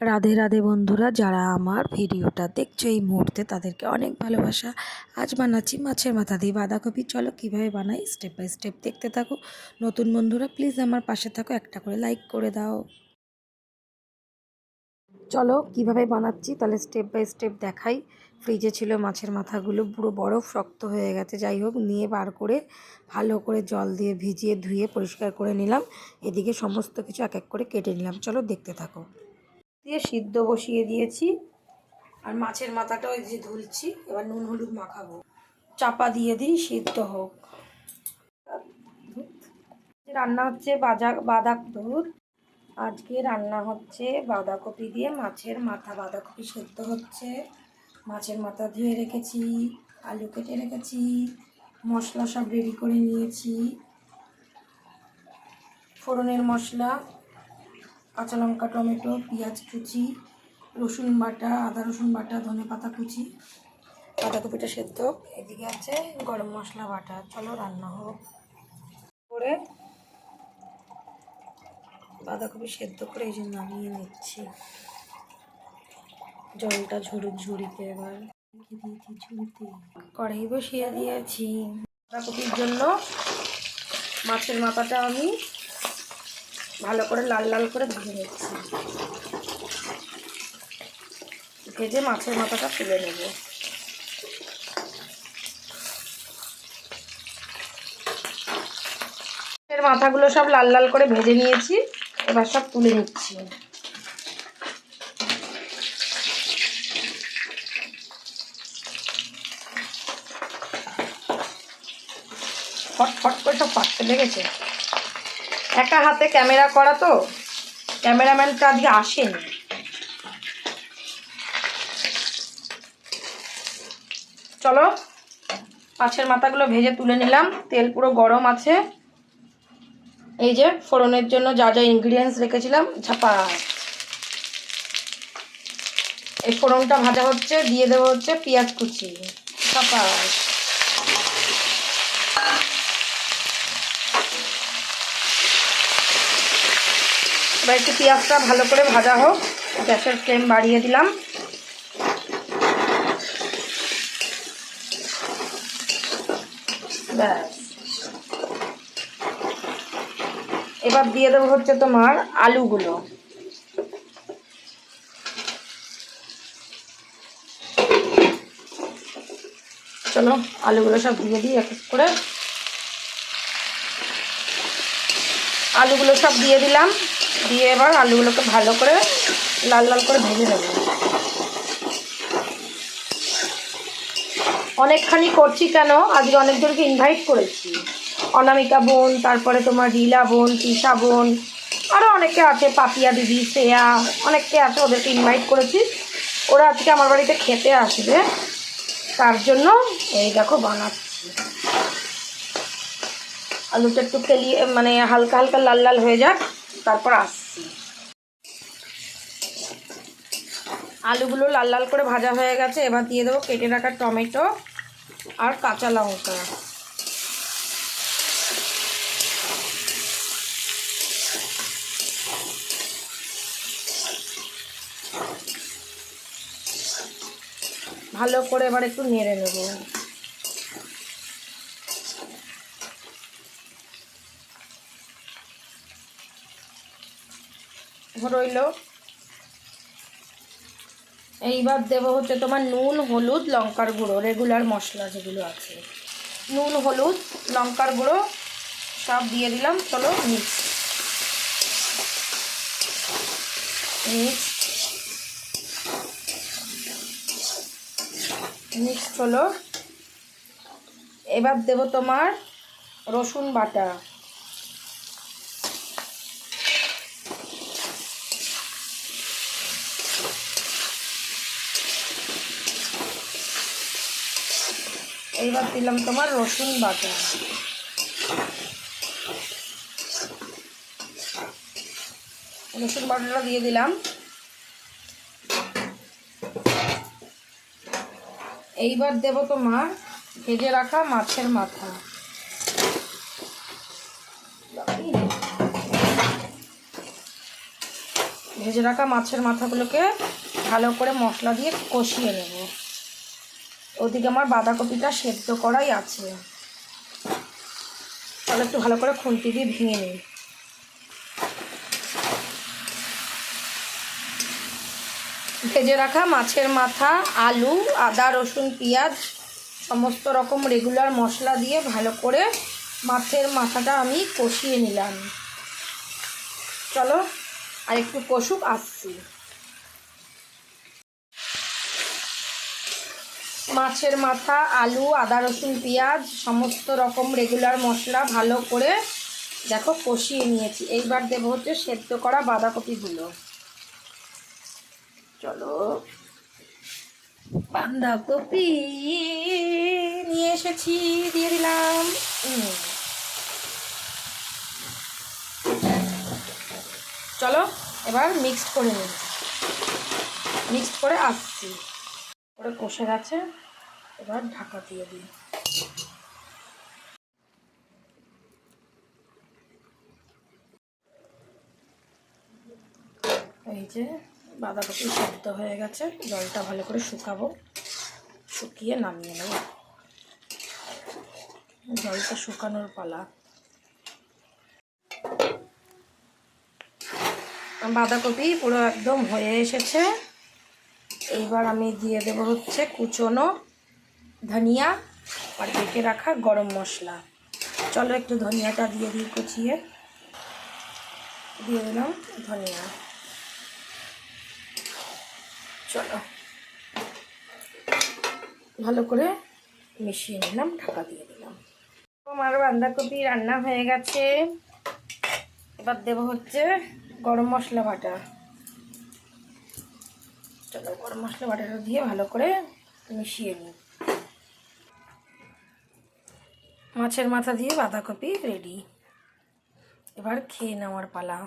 রাধে রাধে বন্ধুরা, যারা আমার ভিডিওটা দেখছ এই মুহূর্তে, তাদেরকে অনেক ভালোবাসা। আজ বানাচ্ছি মাছের মাথা দিয়ে বাঁধাকপি। চলো কীভাবে বানাই স্টেপ বাই স্টেপ দেখতে থাকো। নতুন বন্ধুরা প্লিজ আমার পাশে থাকো, একটা করে লাইক করে দাও। চলো কীভাবে বানাচ্ছি, তাহলে স্টেপ বাই স্টেপ দেখাই। ফ্রিজে ছিল মাছের মাথাগুলো, পুরো বরফ শক্ত হয়ে গেছে। যাই হোক, নিয়ে বার করে ভালো করে জল দিয়ে ভিজিয়ে ধুয়ে পরিষ্কার করে নিলাম। এদিকে সমস্ত কিছু এক এক করে কেটে নিলাম। চলো দেখতে থাকো। দিয়ে সিদ্ধ বসিয়ে দিয়েছি। আর মাছের মাথাটা ওই যে ধুলছি, এবার নুন হলুদ মাখাবো। চাপা দিয়ে দিই, সিদ্ধ হোক। রান্না হচ্ছে বাজা বাঁধা দুধ। আজকে রান্না হচ্ছে বাঁধাকপি দিয়ে মাছের মাথা। বাঁধাকপি সেদ্ধ হচ্ছে। মাছের মাথা ধুয়ে রেখেছি, আলু কেটে রেখেছি, মশলা সব রেডি করে নিয়েছি। ফোড়নের মশলা কাঁচা লঙ্কা, টমেটো, পেঁয়াজ কুচি, রসুন বাটা, আদা রসুন বাটা, ধনে পাতা কুচি, বাঁধাকপিটা সেদ্ধ। এদিকে আছে গরম মশলা বাটা। চলো রান্না হোক। করে বাঁধাকপি সেদ্ধ করে এই যে নামিয়ে নিচ্ছি। জলটা ঝুড়ি ঝুড়িতে এবার। দিয়েছি ঝুড়িতে। কড়াই বসিয়ে দিয়েছি। বাঁধাকপির জন্য মাছের মাথাটা আমি ভালো করে লাল লাল করে ভেজে নিচ্ছি। ভেজে মাছের মাথাটা তুলে নেব। মাছের মাথাগুলো সব লাল লাল করে ভেজে নিয়েছি, এবার সব তুলে নিচ্ছি। ফট ফট করে সব পাকতে লেগেছে? একা হাতে ক্যামেরা করা তো, ক্যামেরাম্যানটা আজকে আসেনি। চলো, মাছের মাথাগুলো ভেজে তুলে নিলাম, তেল পুরো গরম আছে। এই যে, ফোড়নের জন্য যা যা ইনগ্রিডিয়েন্টস রেখেছিলাম, ঝাপা। এই ফোড়নটা ভাজা হচ্ছে, দিয়ে দেবো হচ্ছে পেঁয়াজ কুচি, ঝাপা। এবার একটু পেঁয়াজটা ভালো করে ভাজা হোক, গ্যাসের ফ্লেম বাড়িয়ে দিলাম। এবার দিয়ে দেবো হচ্ছে তোমার আলুগুলো। চলো, আলুগুলো সব দিয়ে দিই এক করে। আলুগুলো সব দিয়ে দিলাম। দিয়ে এবার আলুগুলোকে ভালো করে লাল লাল করে ভেজে নেব। অনেকখানি করছি কেন? আজকে অনেকজনকে ইনভাইট করেছি। অনামিকা বোন, তারপরে তোমার রিলা বোন তিশা বোন আরও অনেকে আছে, পাপিয়া দিদি, শ্রেয়া অনেকে আছে ওদেরকে ইনভাইট করেছি। ওরা আজকে আমার বাড়িতে খেতে আসবে। তার জন্য এই দেখো বানাচ্ছি। আলুটা একটু ফেলিয়ে মানে হালকা হালকা লাল লাল হয়ে যাক। তারপর আসছি। আলুগুলো লাল লাল করে ভাজা হয়ে গেছে, এবার দিয়ে দেবো কেটে রাখা টমেটো আর কাঁচা লঙ্কা। ভালো করে এবার একটু নেড়ে নেব। রইল। এইবার দেবো হচ্ছে তোমার নুন, হলুদ, লঙ্কার গুঁড়ো রেগুলার মশলা যেগুলো আছে। নুন, হলুদ, লঙ্কার গুঁড়ো সব দিয়ে দিলাম, চলো মিক্স মিক্স মিক্স হলো এবার দেবো তোমার রসুন বাটা। এইবার দিলাম তোমার রসুন বাটা। রসুন বাটাটা দিয়ে দিলাম। এইবার দেব তোমার ভেজে রাখা মাছের মাথা। ভেজে রাখা মাছের মাথাগুলোকে ভালো করে মশলা দিয়ে কষিয়ে নেব। ওদিকে আমার বাঁধাকপিটা সেদ্ধ করাই আছে। তাহলে একটু ভালো করে খুন্তি দিয়ে ভেঙে নিই। ভেজে রাখা মাছের মাথা, আলু, আদা, রসুন, পেঁয়াজ, সমস্ত রকম রেগুলার মশলা দিয়ে ভালো করে মাছের মাথাটা আমি কষিয়ে নিলাম। চলো আর একটু কষুক, আসছি। মাছের মাথা, আলু, আদা, রসুন, পেঁয়াজ, সমস্ত রকম রেগুলার মশলা ভালো করে দেখো কষিয়ে নিয়েছি। এইবার দেবো হচ্ছে সেদ্ধ করা বাঁধাকপিগুলো। চলো। বাঁধাকপি নিয়ে এসেছি, দিয়ে দিলাম। চলো, এবার মিক্সড করে নিই। মিক্সড করে আসছি। করে কষে গেছে, এবার ঢাকা দিয়ে দিই। এই যে বাঁধাকপি সেদ্ধ হয়ে গেছে, জলটা ভালো করে শুকাবো, শুকিয়ে নামিয়ে নেব। জলটা শুকানোর পালা। বাঁধাকপি পুরো একদম হয়ে এসেছে। এইবার আমি দিয়ে দেবো হচ্ছে কুচনো ধনিয়া আর বেটে রাখা গরম মশলা। চলো একটু ধনিয়াটা দিয়ে দিই কুচিয়ে। দিয়ে দিলাম ধনিয়া। চলো। ভালো করে মিশিয়ে নিলাম, ঢাকা দিয়ে দিলাম। আমার বাঁধাকপি রান্না হয়ে গেছে। এবার দেবো হচ্ছে গরম মশলা বাটা। চলো, গরম মশলা বাটাটা দিয়ে ভালো করে মিশিয়ে নিই। মাছের মাথা দিয়ে বাঁধাকপি রেডি এবার খেয়ে নেওয়ার পালা।